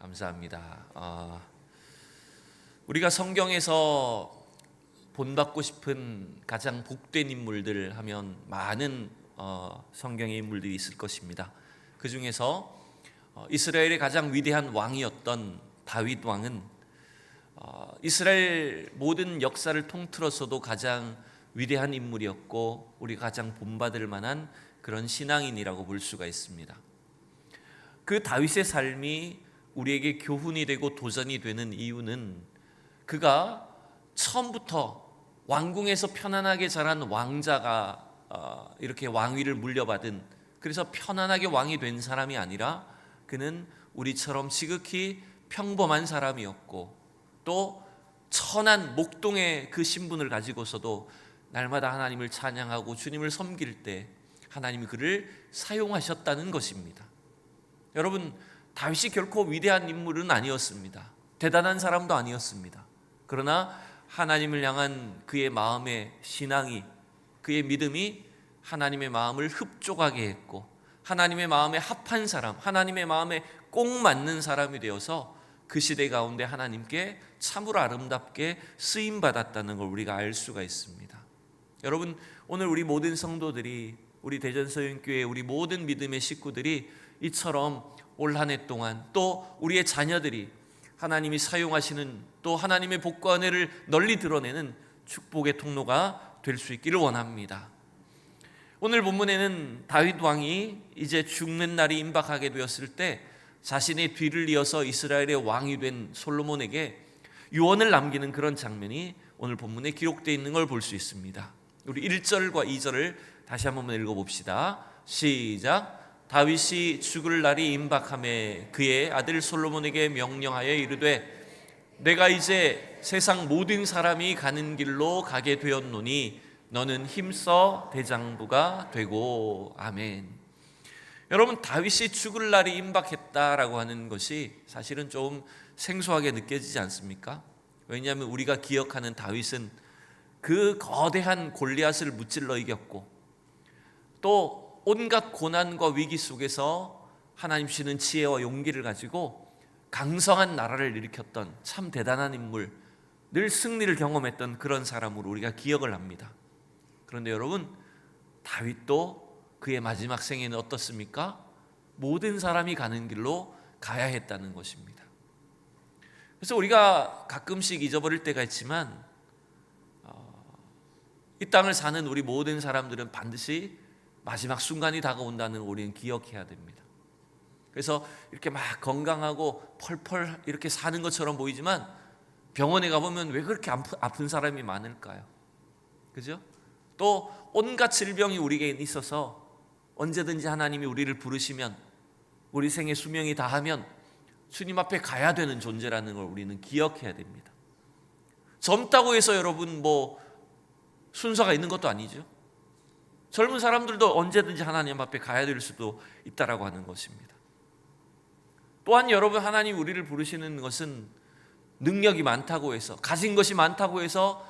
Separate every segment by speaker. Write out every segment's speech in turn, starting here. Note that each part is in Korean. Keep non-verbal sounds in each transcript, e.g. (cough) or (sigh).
Speaker 1: 감사합니다. 아, 우리가 성경에서 본받고 싶은 가장 복된 인물들 하면 많은 어, 성경의 인물들이 있을 것입니다. 그 중에서 어, 이스라엘의 가장 위대한 왕이었던 다윗 왕은 어, 이스라엘 모든 역사를 통틀어서도 가장 위대한 인물이었고 우리 가장 본받을 만한 그런 신앙인이라고 볼 수가 있습니다. 그 다윗의 삶이 우리에게 교훈이 되고 도전이 되는 이유는 그가 처음부터 왕궁에서 편안하게 자란 왕자가 어, 이렇게 왕위를 물려받은 그래서 편안하게 왕이 된 사람이 아니라 그는 우리처럼 지극히 평범한 사람이었고 또 천한 목동의 그 신분을 가지고서도 날마다 하나님을 찬양하고 주님을 섬길 때 하나님이 그를 사용하셨다는 것입니다. 여러분 다윗이 결코 위대한 인물은 아니었습니다. 대단한 사람도 아니었습니다. 그러나 하나님을 향한 그의 마음의 신앙이 그의 믿음이 하나님의 마음을 흡족하게 했고 하나님의 마음에 합한 사람, 하나님의 마음에 꼭 맞는 사람이 되어서 그 시대 가운데 하나님께 참으로 아름답게 쓰임 받았다는 걸 우리가 알 수가 있습니다. 여러분 오늘 우리 모든 성도들이 우리 대전서윤교회 우리 모든 믿음의 식구들이 이처럼 올 한 해 동안 또 우리의 자녀들이 하나님이 사용하시는 또 하나님의 복과 은혜를 널리 드러내는 축복의 통로가 될 수 있기를 원합니다. 오늘 본문에는 다윗 왕이 이제 죽는 날이 임박하게 되었을 때 자신의 뒤를 이어서 이스라엘의 왕이 된 솔로몬에게 유언을 남기는 그런 장면이 오늘 본문에 기록되어 있는 걸 볼 수 있습니다. 우리 1절과 2절을 다시 한번 읽어 봅시다. 시작. 다윗이 죽을 날이 임박함에 그의 아들 솔로몬에게 명령하여 이르되 내가 이제 세상 모든 사람이 가는 길로 가게 되었노니 너는 힘써 대장부가 되고 아멘. 여러분 다윗이 죽을 날이 임박했다라고 하는 것이 사실은 좀 생소하게 느껴지지 않습니까? 왜냐하면 우리가 기억하는 다윗은 그 거대한 골리앗을 무찔러 이겼고 또 온갖 고난과 위기 속에서 하나님 주시는 지혜와 용기를 가지고 강성한 나라를 일으켰던 참 대단한 인물, 늘 승리를 경험했던 그런 사람으로 우리가 기억을 합니다. 그런데 여러분, 다윗도 그의 마지막 생에는 어떻습니까? 모든 사람이 가는 길로 가야 했다는 것입니다. 그래서 우리가 가끔씩 잊어버릴 때가 있지만 어, 이 땅을 사는 우리 모든 사람들은 반드시 마지막 순간이 다가온다는 걸 우리는 기억해야 됩니다. 그래서 이렇게 막 건강하고 펄펄 이렇게 사는 것처럼 보이지만 병원에 가보면 왜 그렇게 아픈 사람이 많을까요? 그죠? 또 온갖 질병이 우리에게 있어서 언제든지 하나님이 우리를 부르시면 우리 생의 수명이 다하면 주님 앞에 가야 되는 존재라는 걸 우리는 기억해야 됩니다. 젊다고 해서 여러분 뭐 순서가 있는 것도 아니죠. 젊은 사람들도 언제든지 하나님 앞에 가야 될 수도 있다라고 하는 것입니다. 또한 여러분 하나님 우리를 부르시는 것은 능력이 많다고 해서 가진 것이 많다고 해서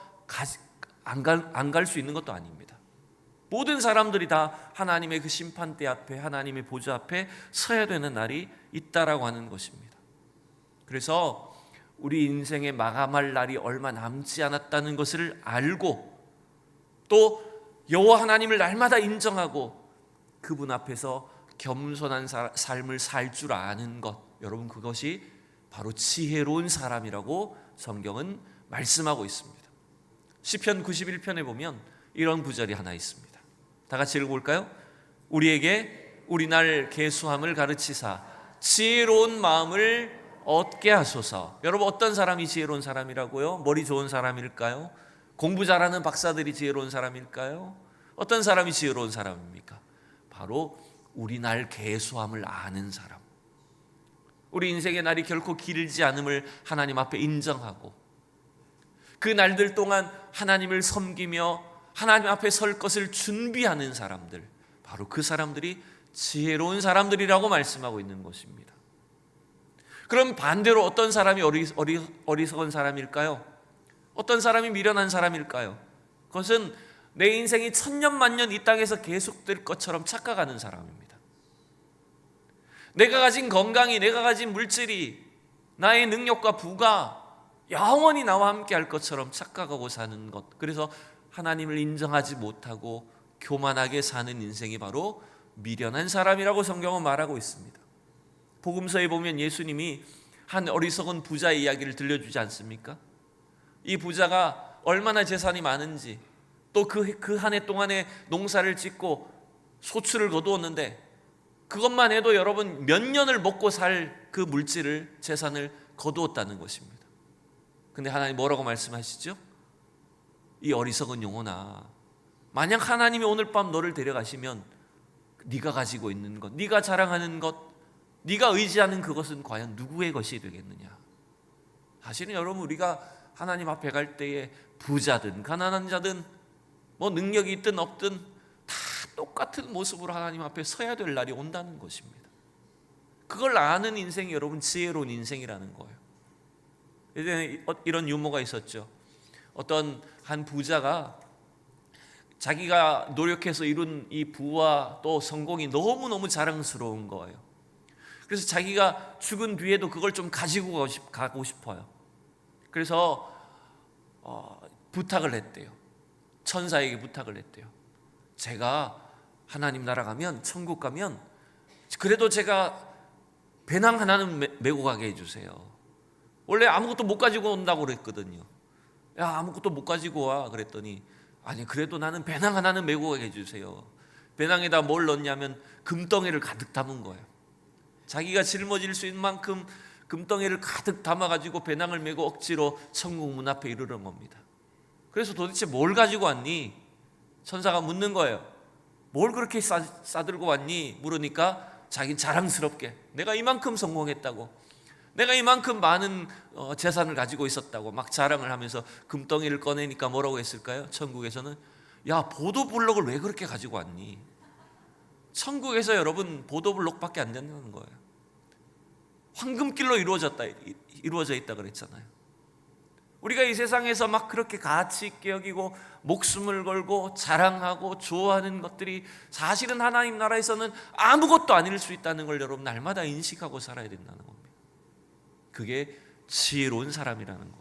Speaker 1: 안 갈 수 있는 것도 아닙니다. 모든 사람들이 다 하나님의 그 심판대 앞에 하나님의 보좌 앞에 서야 되는 날이 있다라고 하는 것입니다. 그래서 우리 인생의 마감할 날이 얼마 남지 않았다는 것을 알고 또 여호와 하나님을 날마다 인정하고 그분 앞에서 겸손한 삶을 살 줄 아는 것 여러분 그것이 바로 지혜로운 사람이라고 성경은 말씀하고 있습니다. 시편 91편에 보면 이런 구절이 하나 있습니다. 다 같이 읽어볼까요? 우리에게 우리 날 계수함을 가르치사 지혜로운 마음을 얻게 하소서. 여러분 어떤 사람이 지혜로운 사람이라고요? 머리 좋은 사람일까요? 공부 잘하는 박사들이 지혜로운 사람일까요? 어떤 사람이 지혜로운 사람입니까? 바로 우리 날 계수함을 아는 사람. 우리 인생의 날이 결코 길지 않음을 하나님 앞에 인정하고 그 날들 동안 하나님을 섬기며 하나님 앞에 설 것을 준비하는 사람들, 바로 그 사람들이 지혜로운 사람들이라고 말씀하고 있는 것입니다. 그럼 반대로 어떤 사람이 어리, 어리, 어리석은 사람일까요? 어떤 사람이 미련한 사람일까요? 그것은 내 인생이 천년 만년 이 땅에서 계속될 것처럼 착각하는 사람입니다. 내가 가진 건강이, 내가 가진 물질이 나의 능력과 부가 영원히 나와 함께 할 것처럼 착각하고 사는 것. 그래서 하나님을 인정하지 못하고 교만하게 사는 인생이 바로 미련한 사람이라고 성경은 말하고 있습니다. 복음서에 보면 예수님이 한 어리석은 부자의 이야기를 들려주지 않습니까? 이 부자가 얼마나 재산이 많은지 또 그 그 한 해 동안에 농사를 짓고 소출을 거두었는데 그것만 해도 여러분 몇 년을 먹고 살 그 물질을 재산을 거두었다는 것입니다. 근데 하나님 뭐라고 말씀하시죠? 이 어리석은 영혼아 만약 하나님이 오늘 밤 너를 데려가시면 네가 가지고 있는 것, 네가 자랑하는 것, 네가 의지하는 그것은 과연 누구의 것이 되겠느냐? 사실은 여러분 우리가 하나님 앞에 갈 때에 부자든 가난한 자든 뭐 능력이 있든 없든 다 똑같은 모습으로 하나님 앞에 서야 될 날이 온다는 것입니다. 그걸 아는 인생이 여러분 지혜로운 인생이라는 거예요. 예전에 이런 유머가 있었죠. 어떤 한 부자가 자기가 노력해서 이룬 이 부와 또 성공이 너무너무 자랑스러운 거예요. 그래서 자기가 죽은 뒤에도 그걸 좀 가지고 가고 싶어요. 그래서 어, 부탁을 했대요. 천사에게 부탁을 했대요. 제가 하나님 나라 가면 천국 가면 그래도 제가 배낭 하나는 메, 메고 가게 해주세요. 원래 아무것도 못 가지고 온다고 그랬거든요. 야 아무것도 못 가지고 와 그랬더니 아니 그래도 나는 배낭 하나는 메고 가게 해주세요. 배낭에다 뭘 넣냐면 금덩이를 가득 담은 거예요. 자기가 짊어질 수 있는 만큼 금덩이를 가득 담아가지고 배낭을 메고 억지로 천국 문 앞에 이르는 겁니다. 그래서 도대체 뭘 가지고 왔니? 천사가 묻는 거예요. 뭘 그렇게 싸, 싸들고 왔니? 물으니까 자기 자랑스럽게 내가 이만큼 성공했다고 내가 이만큼 많은 어, 재산을 가지고 있었다고 막 자랑을 하면서 금덩이를 꺼내니까 뭐라고 했을까요? 천국에서는 야 보도블록을 왜 그렇게 가지고 왔니? 천국에서 여러분 보도블록밖에 안 된다는 거예요. 황금길로 이루어졌다 이루어져 있다 그랬잖아요. 우리가 이 세상에서 막 그렇게 가치 있게 여기고 목숨을 걸고 자랑하고 좋아하는 것들이 사실은 하나님 나라에서는 아무것도 아닐 수 있다는 걸 여러분 날마다 인식하고 살아야 된다는 겁니다. 그게 지혜로운 사람이라는 거예요.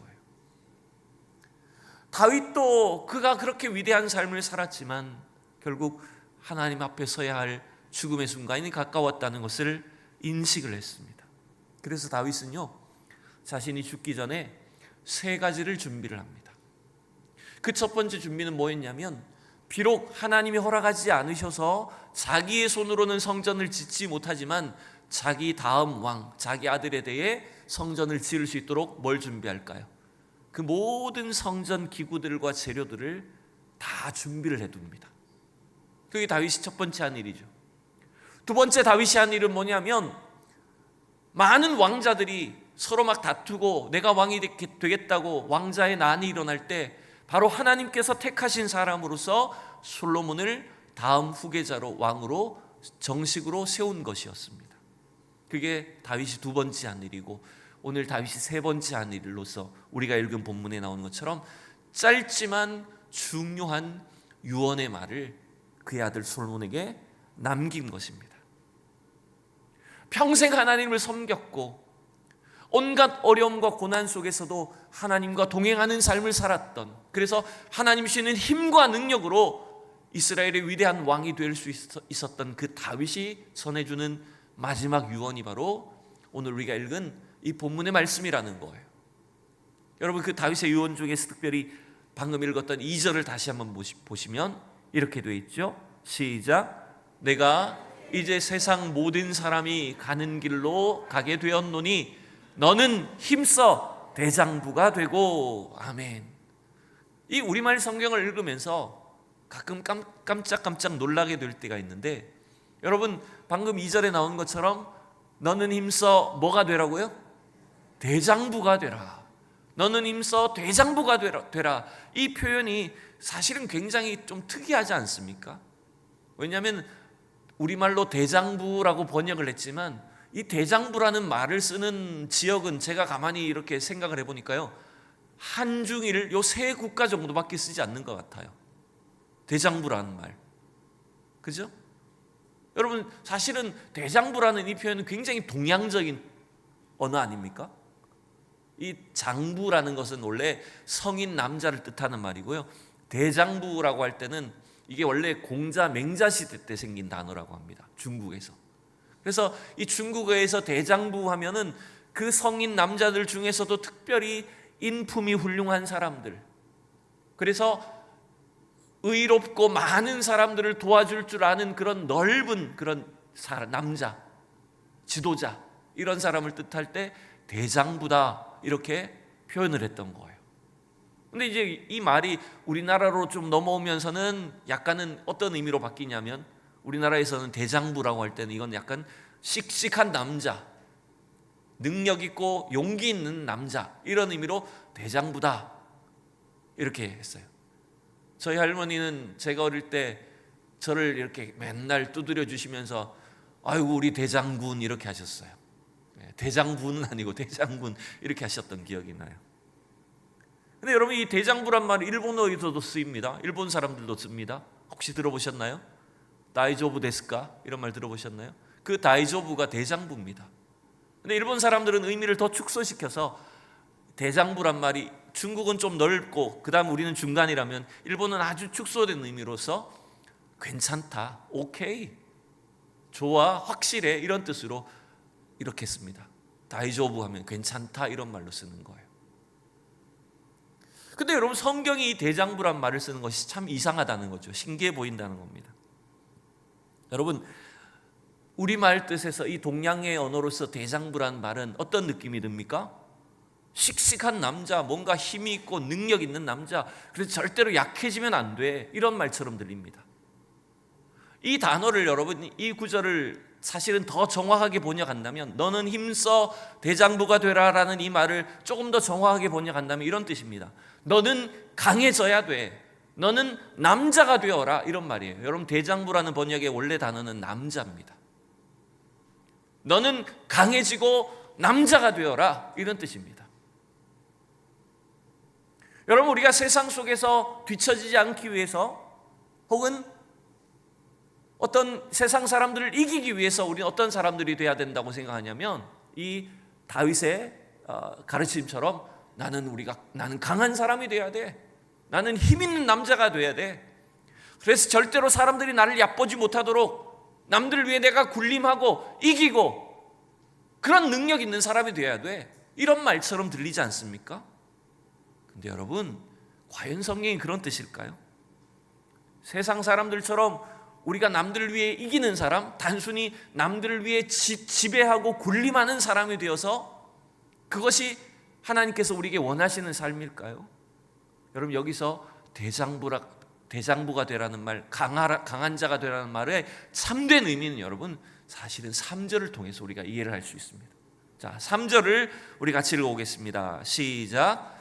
Speaker 1: 다윗도 그가 그렇게 위대한 삶을 살았지만 결국 하나님 앞에 서야 할 죽음의 순간이 가까웠다는 것을 인식을 했습니다. 그래서 다윗은요, 자신이 죽기 전에 세 가지를 준비를 합니다. 그 첫 번째 준비는 뭐였냐면, 비록 하나님이 허락하지 않으셔서 자기의 손으로는 성전을 짓지 못하지만 자기 다음 왕, 자기 아들에 대해 성전을 지을 수 있도록 뭘 준비할까요? 그 모든 성전 기구들과 재료들을 다 준비를 해둡니다. 그게 다윗이 첫 번째 한 일이죠. 두 번째 다윗이 한 일은 뭐냐면 많은 왕자들이 서로 막 다투고 내가 왕이 되겠다고 왕자의 난이 일어날 때 바로 하나님께서 택하신 사람으로서 솔로몬을 다음 후계자로 왕으로 정식으로 세운 것이었습니다. 그게 다윗이 두 번째 한 일이고 오늘 다윗이 세 번째 한 일로서 우리가 읽은 본문에 나오는 것처럼 짧지만 중요한 유언의 말을 그의 아들 솔몬에게 남긴 것입니다. 평생 하나님을 섬겼고 온갖 어려움과 고난 속에서도 하나님과 동행하는 삶을 살았던 그래서 하나님 주시는 힘과 능력으로 이스라엘의 위대한 왕이 될 수 있었던 그 다윗이 전해주는 마지막 유언이 바로 오늘 우리가 읽은 이 본문의 말씀이라는 거예요. 여러분 그 다윗의 유언 중에서 특별히 방금 읽었던 2절을 다시 한번 보시면 이렇게 되어 있죠. 시작. 내가 이제 세상 모든 사람이 가는 길로 가게 되었노니 너는 힘써 대장부가 되고 아멘. 이 우리말 성경을 읽으면서 가끔 깜, 깜짝깜짝 놀라게 될 때가 있는데 여러분 방금 2절에 나온 것처럼 너는 힘써 뭐가 되라고요? 대장부가 되라. 너는 힘써 대장부가 되라. 이 표현이 사실은 굉장히 좀 특이하지 않습니까? 왜냐하면 우리말로 대장부라고 번역을 했지만 이 대장부라는 말을 쓰는 지역은 제가 가만히 이렇게 생각을 해보니까요 한중일 요 세 국가 정도밖에 쓰지 않는 것 같아요. 대장부라는 말, 그죠? 여러분 사실은 대장부라는 이 표현은 굉장히 동양적인 언어 아닙니까? 이 장부라는 것은 원래 성인 남자를 뜻하는 말이고요. 대장부라고 할 때는 이게 원래 공자 맹자 시대 때 생긴 단어라고 합니다. 중국에서. 그래서 이 중국어에서 대장부 하면은 그 성인 남자들 중에서도 특별히 인품이 훌륭한 사람들. 그래서 의롭고 많은 사람들을 도와줄 줄 아는 그런 넓은 그런 사람, 남자, 지도자 이런 사람을 뜻할 때 대장부다 이렇게 표현을 했던 거예요. 근데 이제 이 말이 우리나라로 좀 넘어오면서는 약간은 어떤 의미로 바뀌냐면 우리나라에서는 대장부라고 할 때는 이건 약간 씩씩한 남자, 능력 있고 용기 있는 남자 이런 의미로 대장부다 이렇게 했어요. 저희 할머니는 제가 어릴 때 저를 이렇게 맨날 두드려 주시면서 아이고 우리 대장군 이렇게 하셨어요. 네, 대장부는 아니고 대장군 이렇게 하셨던 기억이 나요. 근데 여러분 이 대장부란 말이 일본어에서도 쓰입니다. 일본 사람들도 씁니다. 혹시 들어보셨나요? 다이조부 데스까 이런 말 들어보셨나요? 그 다이조부가 대장부입니다. 근데 일본 사람들은 의미를 더 축소시켜서 대장부란 말이 중국은 좀 넓고 그다음 우리는 중간이라면 일본은 아주 축소된 의미로서 괜찮다, 오케이, 좋아, 확실해 이런 뜻으로 이렇게 씁니다. 다이조부 하면 괜찮다 이런 말로 쓰는 거예요. 근데 여러분 성경이 이 대장부란 말을 쓰는 것이 참 이상하다는 거죠. 신기해 보인다는 겁니다. 여러분 우리말 뜻에서 이 동양의 언어로서 대장부란 말은 어떤 느낌이 듭니까? 씩씩한 남자, 뭔가 힘이 있고 능력 있는 남자, 그래서 절대로 약해지면 안 돼. 이런 말처럼 들립니다. 이 단어를 여러분, 이 구절을 사실은 더 정확하게 번역한다면, 너는 힘써 대장부가 되라 라는 이 말을 조금 더 정확하게 번역한다면 이런 뜻입니다. 너는 강해져야 돼. 너는 남자가 되어라. 이런 말이에요. 여러분, 대장부라는 번역의 원래 단어는 남자입니다. 너는 강해지고 남자가 되어라. 이런 뜻입니다. 여러분 우리가 세상 속에서 뒤처지지 않기 위해서 혹은 어떤 세상 사람들을 이기기 위해서 우리는 어떤 사람들이 돼야 된다고 생각하냐면 이 다윗의 어, 가르침처럼 나는 우리가 나는 강한 사람이 돼야 돼. 나는 힘 있는 남자가 돼야 돼. 그래서 절대로 사람들이 나를 얕보지 못하도록 남들 위해 내가 군림하고 이기고 그런 능력 있는 사람이 돼야 돼. 이런 말처럼 들리지 않습니까? 근데 여러분, 과연 성경이 그런 뜻일까요? 세상 사람들처럼 우리가 남들을 위해 이기는 사람, 단순히 남들을 위해 지, 지배하고 군림하는 사람이 되어서 그것이 하나님께서 우리에게 원하시는 삶일까요? 여러분 여기서 대장부라 대장부가 되라는 말, 강하, 강한 자가 되라는 말의 참된 의미는 여러분 사실은 3절을 통해서 우리가 이해를 할 수 있습니다. 자, 3절을 우리 같이 읽어보겠습니다. 시작.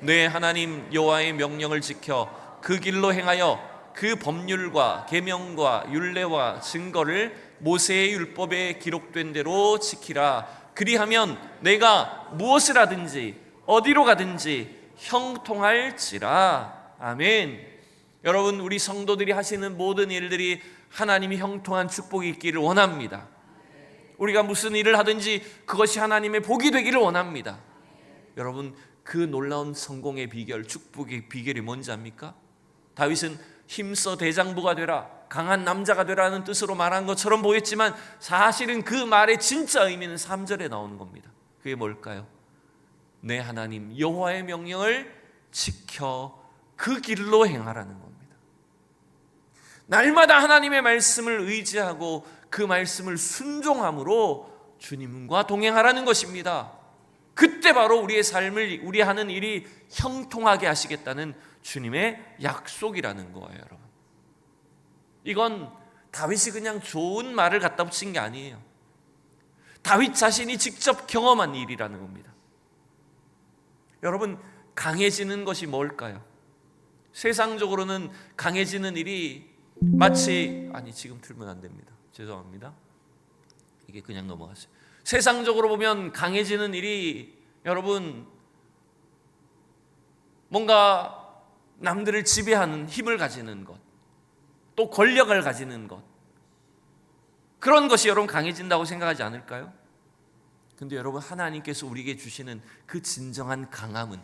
Speaker 1: 내 하나님 여호와의 명령을 지켜 그 길로 행하여 그 법률과 계명과 율례와 증거를 모세의 율법에 기록된 대로 지키라. 그리하면 내가 무엇을 하든지 어디로 가든지 형통할지라. 아멘. 여러분 우리 성도들이 하시는 모든 일들이 하나님이 형통한 축복이 있기를 원합니다. 우리가 무슨 일을 하든지 그것이 하나님의 복이 되기를 원합니다. 여러분 그 놀라운 성공의 비결, 축복의 비결이 뭔지 압니까? 다윗은 힘써 대장부가 되라, 강한 남자가 되라는 뜻으로 말한 것처럼 보였지만 사실은 그 말의 진짜 의미는 3절에 나오는 겁니다. 그게 뭘까요? 내 하나님 여호와의 명령을 지켜 그 길로 행하라는 겁니다. 날마다 하나님의 말씀을 의지하고 그 말씀을 순종함으로 주님과 동행하라는 것입니다. 그때 바로 우리의 삶을 우리 하는 일이 형통하게 하시겠다는 주님의 약속이라는 거예요, 여러분. 이건 다윗이 그냥 좋은 말을 갖다 붙인 게 아니에요. 다윗 자신이 직접 경험한 일이라는 겁니다. 여러분, 강해지는 것이 뭘까요? 세상적으로는 강해지는 일이 마치 아니 지금 틀면 안 됩니다. 죄송합니다. 이게 그냥 넘어갔어요. 세상적으로 보면 강해지는 일이 여러분 뭔가 남들을 지배하는 힘을 가지는 것, 또 권력을 가지는 것 그런 것이 여러분 강해진다고 생각하지 않을까요? 근데 여러분 하나님께서 우리에게 주시는 그 진정한 강함은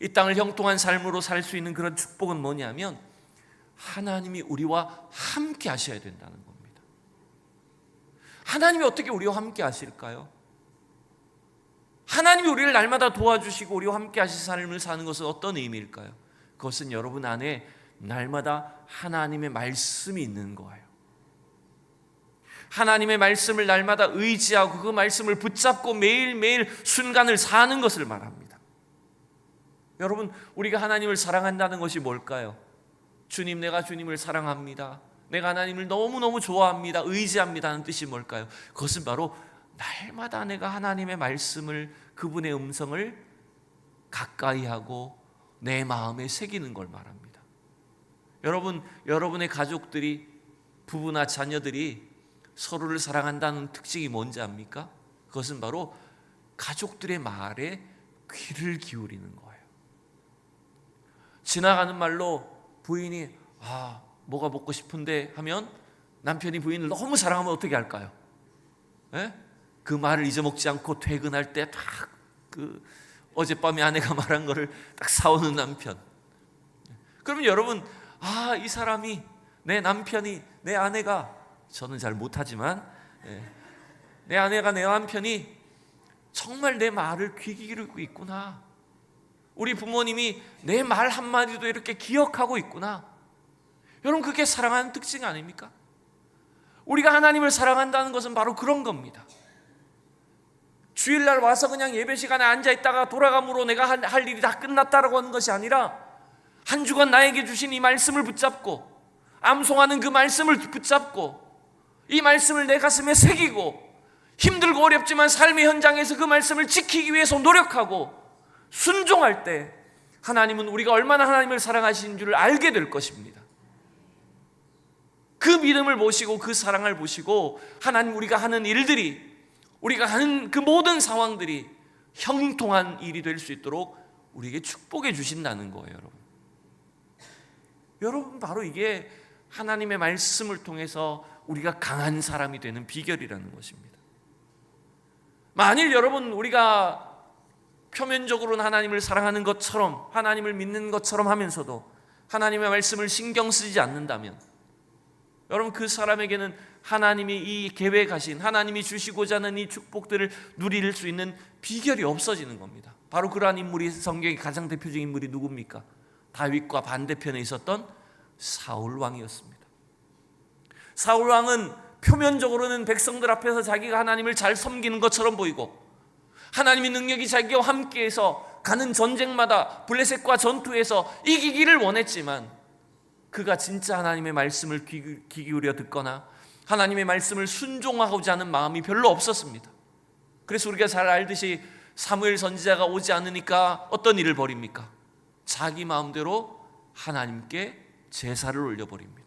Speaker 1: 이 땅을 형통한 삶으로 살 수 있는 그런 축복은 뭐냐면 하나님이 우리와 함께 하셔야 된다는 겁니다. 하나님이 어떻게 우리와 함께 하실까요? 하나님이 우리를 날마다 도와주시고 우리와 함께 하실 삶을 사는 것은 어떤 의미일까요? 그것은 여러분 안에 날마다 하나님의 말씀이 있는 거예요. 하나님의 말씀을 날마다 의지하고 그 말씀을 붙잡고 매일매일 순간을 사는 것을 말합니다. 여러분, 우리가 하나님을 사랑한다는 것이 뭘까요? 주님, 내가 주님을 사랑합니다. 내가 하나님을 너무너무 좋아합니다. 의지합니다. 하는 뜻이 뭘까요? 그것은 바로 날마다 내가 하나님의 말씀을 그분의 음성을 가까이 하고 내 마음에 새기는 걸 말합니다. 여러분, 여러분의 가족들이 부부나 자녀들이 서로를 사랑한다는 특징이 뭔지 압니까? 그것은 바로 가족들의 말에 귀를 기울이는 거예요. 지나가는 말로 부인이 아, 뭐가 먹고 싶은데 하면 남편이 부인을 너무 사랑하면 어떻게 할까요? 예? 그 말을 잊어먹지 않고 퇴근할 때 딱 그 어젯밤에 아내가 (laughs) 말한 거를 딱 사오는 남편. 그러면 여러분, 아, 이 사람이 내 남편이 내 아내가 저는 잘 못하지만 예, 내 아내가 내 남편이 정말 내 말을 귀 기울이고 있구나. 우리 부모님이 내 말 한마디도 이렇게 기억하고 있구나. 여러분, 그게 사랑하는 특징 아닙니까? 우리가 하나님을 사랑한다는 것은 바로 그런 겁니다. 주일날 와서 그냥 예배 시간에 앉아 있다가 돌아감으로 내가 할, 할 일이 다 끝났다라고 하는 것이 아니라 한 주간 나에게 주신 이 말씀을 붙잡고 암송하는 그 말씀을 붙잡고 이 말씀을 내 가슴에 새기고 힘들고 어렵지만 삶의 현장에서 그 말씀을 지키기 위해서 노력하고 순종할 때 하나님은 우리가 얼마나 하나님을 사랑하시는 줄을 알게 될 것입니다. 그 믿음을 모시고 그 사랑을 보시고 하나님 우리가 하는 일들이 우리가 하는 그 모든 상황들이 형통한 일이 될 수 있도록 우리에게 축복해 주신다는 거예요, 여러분. 여러분 바로 이게 하나님의 말씀을 통해서 우리가 강한 사람이 되는 비결이라는 것입니다. 만일 여러분 우리가 표면적으로는 하나님을 사랑하는 것처럼 하나님을 믿는 것처럼 하면서도 하나님의 말씀을 신경 쓰지 않는다면 여러분 그 사람에게는 하나님이 이 계획하신 하나님이 주시고자 하는 이 축복들을 누릴 수 있는 비결이 없어지는 겁니다. 바로 그러한 인물이 성경의 가장 대표적인 인물이 누굽니까? 다윗과 반대편에 있었던 사울 왕이었습니다. 사울 왕은 표면적으로는 백성들 앞에서 자기가 하나님을 잘 섬기는 것처럼 보이고 하나님의 능력이 자기와 함께해서 가는 전쟁마다 블레셋과 전투에서 이기기를 원했지만 그가 진짜 하나님의 말씀을 귀 기울여 듣거나 하나님의 말씀을 순종하고자 하는 마음이 별로 없었습니다. 그래서 우리가 잘 알듯이 사무엘 선지자가 오지 않으니까 어떤 일을 벌입니까? 자기 마음대로 하나님께 제사를 올려버립니다.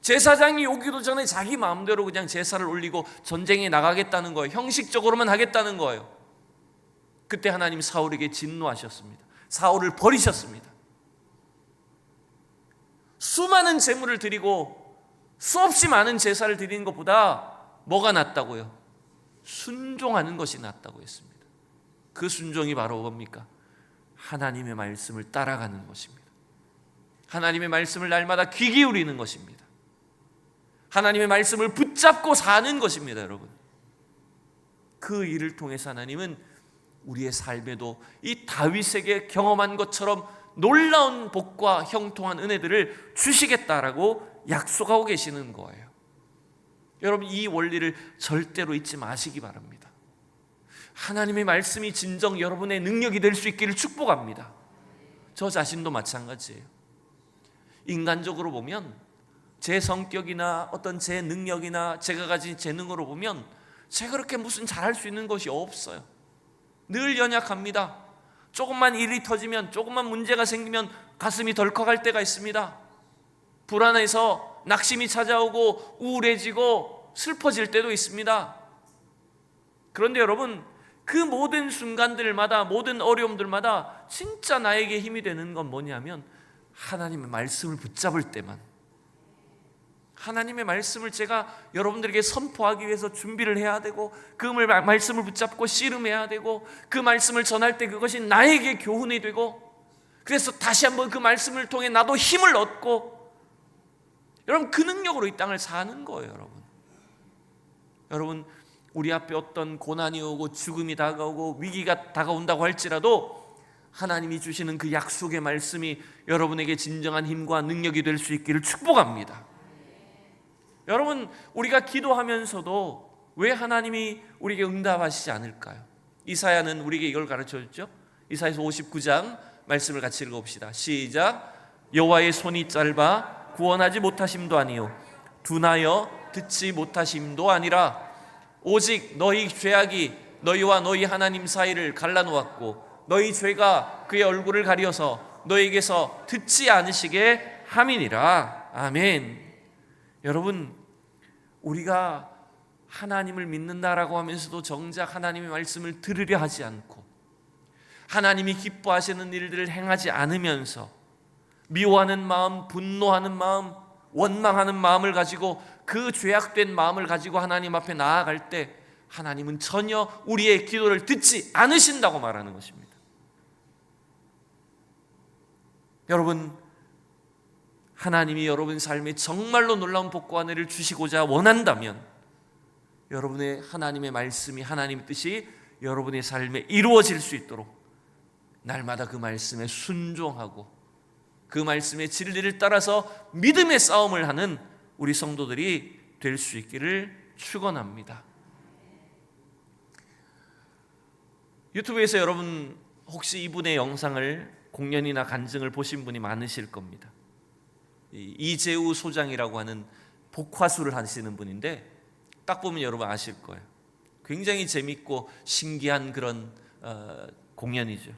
Speaker 1: 제사장이 오기도 전에 자기 마음대로 그냥 제사를 올리고 전쟁에 나가겠다는 거예요. 형식적으로만 하겠다는 거예요. 그때 하나님 사울에게 진노하셨습니다. 사울을 버리셨습니다. 수많은 재물을 드리고 수없이 많은 제사를 드리는 것보다 뭐가 낫다고요? 순종하는 것이 낫다고 했습니다. 그 순종이 바로 뭡니까? 하나님의 말씀을 따라가는 것입니다. 하나님의 말씀을 날마다 귀 기울이는 것입니다. 하나님의 말씀을 붙잡고 사는 것입니다, 여러분. 그 일을 통해서 하나님은 우리의 삶에도 이 다윗에게 경험한 것처럼 놀라운 복과 형통한 은혜들을 주시겠다라고 약속하고 계시는 거예요. 여러분 이 원리를 절대로 잊지 마시기 바랍니다. 하나님의 말씀이 진정 여러분의 능력이 될 수 있기를 축복합니다. 저 자신도 마찬가지예요. 인간적으로 보면 제 성격이나 어떤 제 능력이나 제가 가진 재능으로 보면 제가 그렇게 무슨 잘할 수 있는 것이 없어요. 늘 연약합니다. 조금만 일이 터지면 조금만 문제가 생기면 가슴이 덜컥할 때가 있습니다. 불안해서 낙심이 찾아오고 우울해지고 슬퍼질 때도 있습니다. 그런데 여러분 그 모든 순간들마다 모든 어려움들마다 진짜 나에게 힘이 되는 건 뭐냐면 하나님의 말씀을 붙잡을 때만 하나님의 말씀을 제가 여러분들에게 선포하기 위해서 준비를 해야 되고 그 말- 말씀을 붙잡고 씨름해야 되고 그 말씀을 전할 때 그것이 나에게 교훈이 되고 그래서 다시 한번 그 말씀을 통해 나도 힘을 얻고 여러분 그 능력으로 이 땅을 사는 거예요, 여러분. 여러분 우리 앞에 어떤 고난이 오고 죽음이 다가오고 위기가 다가온다고 할지라도 하나님이 주시는 그 약속의 말씀이 여러분에게 진정한 힘과 능력이 될 수 있기를 축복합니다. 여러분 우리가 기도하면서도 왜 하나님이 우리에게 응답하시지 않을까요? 이사야는 우리에게 이걸 가르쳐 줬죠. 이사야서 59장 말씀을 같이 읽어봅시다. 시작. 여호와의 손이 짧아 구원하지 못하심도 아니요 둔하여 듣지 못하심도 아니라 오직 너희 죄악이 너희와 너희 하나님 사이를 갈라놓았고 너희 죄가 그의 얼굴을 가려서 너희에게서 듣지 않으시게 함이니라. 아멘. 여러분 우리가 하나님을 믿는다라고 하면서도 정작 하나님의 말씀을 들으려 하지 않고 하나님이 기뻐하시는 일들을 행하지 않으면서 미워하는 마음, 분노하는 마음, 원망하는 마음을 가지고 그 죄악된 마음을 가지고 하나님 앞에 나아갈 때 하나님은 전혀 우리의 기도를 듣지 않으신다고 말하는 것입니다. 여러분 하나님이 여러분 삶에 정말로 놀라운 복과 은혜를 주시고자 원한다면 여러분의 하나님의 말씀이 하나님의 뜻이 여러분의 삶에 이루어질 수 있도록 날마다 그 말씀에 순종하고 그 말씀의 진리를 따라서 믿음의 싸움을 하는 우리 성도들이 될 수 있기를 축원합니다. 유튜브에서 여러분 혹시 이분의 영상을 공연이나 간증을 보신 분이 많으실 겁니다. 이 이재우 소장이라고 하는 복화술을 하시는 분인데 딱 보면 여러분 아실 거예요. 굉장히 재밌고 신기한 그런 어, 공연이죠.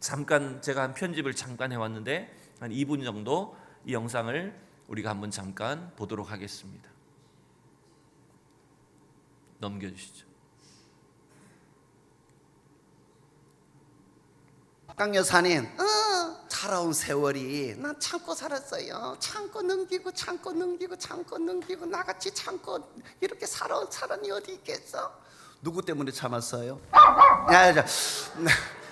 Speaker 1: 잠깐 제가 한 편집을 잠깐 해왔는데 한 2분 정도 이 영상을 우리가 한번 잠깐 보도록 하겠습니다. 넘겨주시죠.
Speaker 2: 강 여사님, 어, 살아온 세월이 나 참고 살았어요. 참고 넘기고 참고 넘기고 참고 넘기고 나같이 참고 이렇게 살아온 사람이 어디 있겠어? 누구 때문에 참았어요? 야, 야,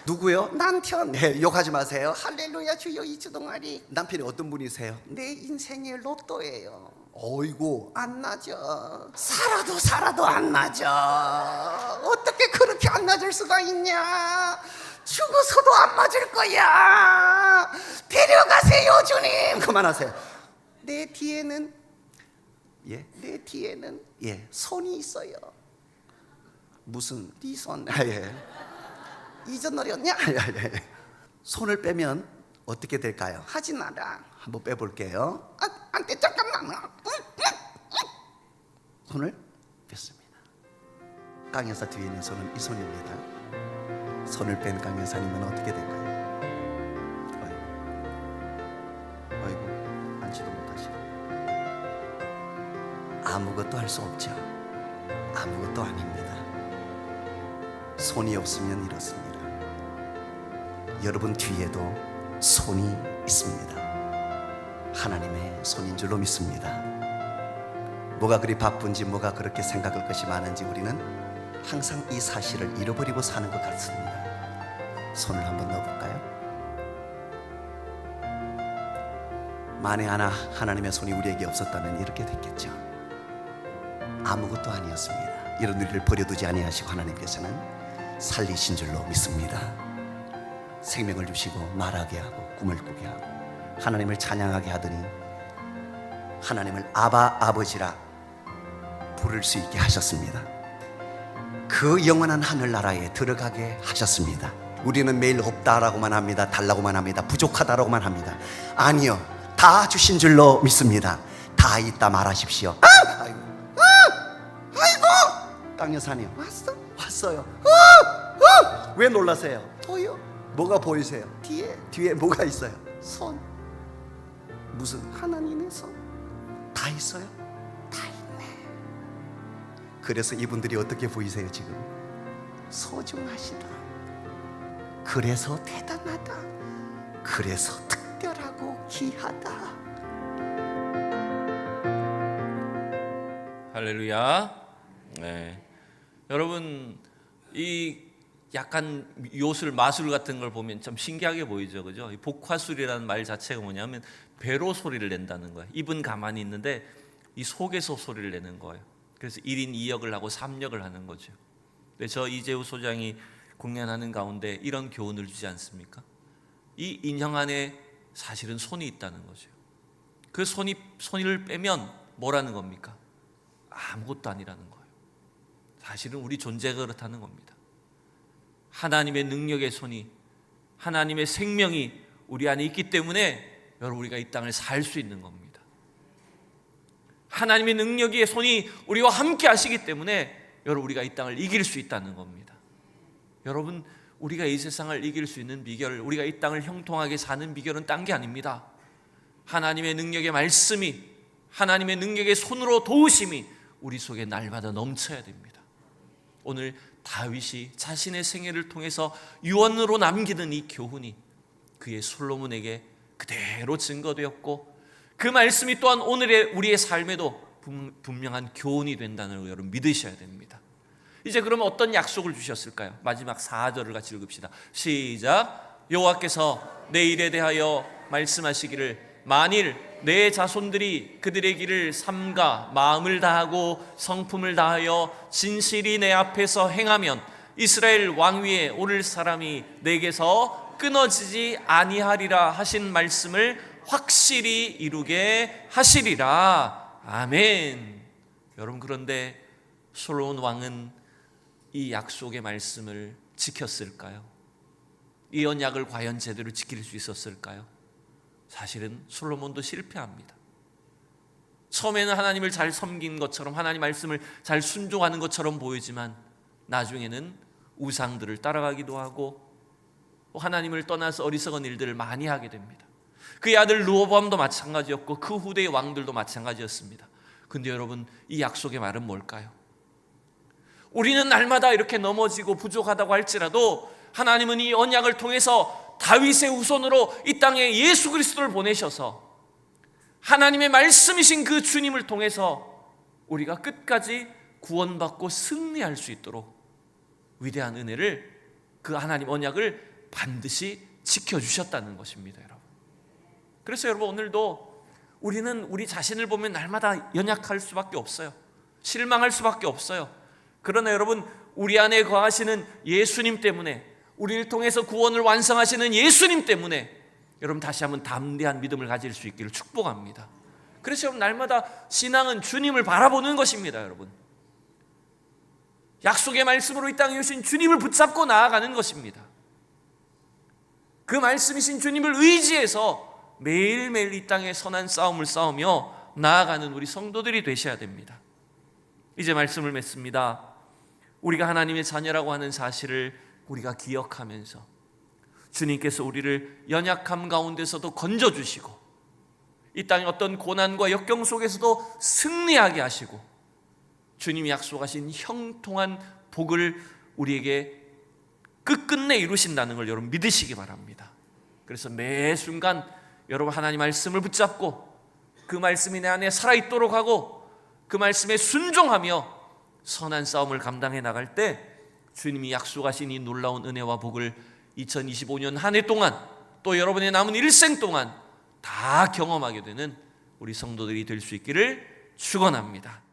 Speaker 2: 누구요? 남편. 네, 욕하지 마세요. 할렐루야 주여 이주동아리. 남편이 어떤 분이세요? 내 인생의 로또예요. 어이구 안 나죠. 살아도 살아도 안 나죠. 어떻게 그렇게 안 나질 수가 있냐? 죽어서도 안 맞을 거야. 데려가세요 주님. 그만하세요. 내 뒤에는 예, 내 뒤에는 예 손이 있어요. 무슨 네 손? 아, 예. 노래였냐? 아, 예, 예. 손을 빼면 어떻게 될까요? 하지 마라. 한번 빼볼게요. 아, 안돼 잠깐만. 손을 뺐습니다. 강 여사 뒤에 있는 손은 이 손입니다. 손을 뺀 강 여사님은 어떻게 될까요? 어이구, 어이구, 앉지도 못하시고 아무것도 할 수 없죠. 아무것도 아닙니다. 손이 없으면 이렇습니다. 여러분 뒤에도 손이 있습니다. 하나님의 손인 줄로 믿습니다. 뭐가 그리 바쁜지 뭐가 그렇게 생각할 것이 많은지 우리는 항상 이 사실을 잃어버리고 사는 것 같습니다. 손을 한번 넣어볼까요? 만에 하나 하나님의 손이 우리에게 없었다면 이렇게 됐겠죠. 아무것도 아니었습니다. 이런 일을 버려두지 아니하시고 하나님께서는 살리신 줄로 믿습니다. 생명을 주시고 말하게 하고 꿈을 꾸게 하고 하나님을 찬양하게 하더니 하나님을 아바 아버지라 부를 수 있게 하셨습니다. 그 영원한 하늘나라에 들어가게 하셨습니다. 우리는 매일 없다라고만 합니다. 달라고만 합니다. 부족하다라고만 합니다. 아니요. 다 주신 줄로 믿습니다. 다 있다 말하십시오. 아! 아이고. 아! 아이고! 땅 여사님 왔어? 왔어요. 아! 아! 왜 놀라세요? 보여? 뭐가 보이세요? 뒤에 뒤에 뭐가 있어요? 손. 무슨 하나님의 손? 다 있어요? 그래서 이분들이 어떻게 보이세요 지금? 소중하시다. 그래서 대단하다. 그래서 특별하고 귀하다.
Speaker 1: 할렐루야. 네. 여러분 이 약간 요술 마술 같은 걸 보면 좀 신기하게 보이죠, 그죠? 이 복화술이라는 말 자체가 뭐냐면 배로 소리를 낸다는 거예요. 입은 가만히 있는데 이 속에서 소리를 내는 거예요. 그래서 1인 2역을 하고 3역을 하는 거죠. 근데 저 이재우 소장이 공연하는 가운데 이런 교훈을 주지 않습니까? 이 인형 안에 사실은 손이 있다는 거죠. 그 손이 손을 빼면 뭐라는 겁니까? 아무것도 아니라는 거예요. 사실은 우리 존재가 그렇다는 겁니다. 하나님의 능력의 손이 하나님의 생명이 우리 안에 있기 때문에 여러분 우리가 이 땅을 살 수 있는 겁니다. 하나님의 능력의 손이 우리와 함께 하시기 때문에 여러분 우리가 이 땅을 이길 수 있다는 겁니다. 여러분 우리가 이 세상을 이길 수 있는 비결, 우리가 이 땅을 형통하게 사는 비결은 딴 게 아닙니다. 하나님의 능력의 말씀이 하나님의 능력의 손으로 도우심이 우리 속에 날마다 넘쳐야 됩니다. 오늘 다윗이 자신의 생애를 통해서 유언으로 남기는 이 교훈이 그의 솔로몬에게 그대로 증거되었고 그 말씀이 또한 오늘의 우리의 삶에도 분- 분명한 교훈이 된다는 걸 여러분 믿으셔야 됩니다. 이제 그러면 어떤 약속을 주셨을까요? 마지막 4절을 같이 읽읍시다. 시작. 여호와께서 내 일에 대하여 말씀하시기를 만일 내 자손들이 그들의 길을 삼가 마음을 다하고 성품을 다하여 진실이 내 앞에서 행하면 이스라엘 왕 위에 오를 사람이 내게서 끊어지지 아니하리라 하신 말씀을 확실히 이루게 하시리라. 아멘. 여러분 그런데 솔로몬 왕은 이 약속의 말씀을 지켰을까요? 이 언약을 과연 제대로 지킬 수 있었을까요? 사실은 솔로몬도 실패합니다. 처음에는 하나님을 잘 섬긴 것처럼 하나님 말씀을 잘 순종하는 것처럼 보이지만 나중에는 우상들을 따라가기도 하고 하나님을 떠나서 어리석은 일들을 많이 하게 됩니다. 그의 아들 루호보암도 마찬가지였고 그 후대의 왕들도 마찬가지였습니다. 근데 여러분 이 약속의 말은 뭘까요? 우리는 날마다 이렇게 넘어지고 부족하다고 할지라도 하나님은 이 언약을 통해서 다윗의 후손으로 이 땅에 예수 그리스도를 보내셔서 하나님의 말씀이신 그 주님을 통해서 우리가 끝까지 구원받고 승리할 수 있도록 위대한 은혜를 그 하나님 언약을 반드시 지켜주셨다는 것입니다, 여러분. 그래서 여러분 오늘도 우리는 우리 자신을 보면 날마다 연약할 수밖에 없어요. 실망할 수밖에 없어요. 그러나 여러분 우리 안에 거하시는 예수님 때문에 우리를 통해서 구원을 완성하시는 예수님 때문에 여러분 다시 한번 담대한 믿음을 가질 수 있기를 축복합니다. 그래서 여러분 날마다 신앙은 주님을 바라보는 것입니다, 여러분. 약속의 말씀으로 이 땅에 오신 주님을 붙잡고 나아가는 것입니다. 그 말씀이신 주님을 의지해서 매일매일 이 땅에 선한 싸움을 싸우며 나아가는 우리 성도들이 되셔야 됩니다. 이제 말씀을 맺습니다. 우리가 하나님의 자녀라고 하는 사실을 우리가 기억하면서 주님께서 우리를 연약함 가운데서도 건져 주시고 이 땅의 어떤 고난과 역경 속에서도 승리하게 하시고 주님이 약속하신 형통한 복을 우리에게 끝끝내 이루신다는 걸 여러분 믿으시기 바랍니다. 그래서 매 순간 여러분 하나님 말씀을 붙잡고 그 말씀이 내 안에 살아 있도록 하고 그 말씀에 순종하며 선한 싸움을 감당해 나갈 때 주님이 약속하신 이 놀라운 은혜와 복을 2025년 한 해 동안 또 여러분의 남은 일생 동안 다 경험하게 되는 우리 성도들이 될 수 있기를 축원합니다.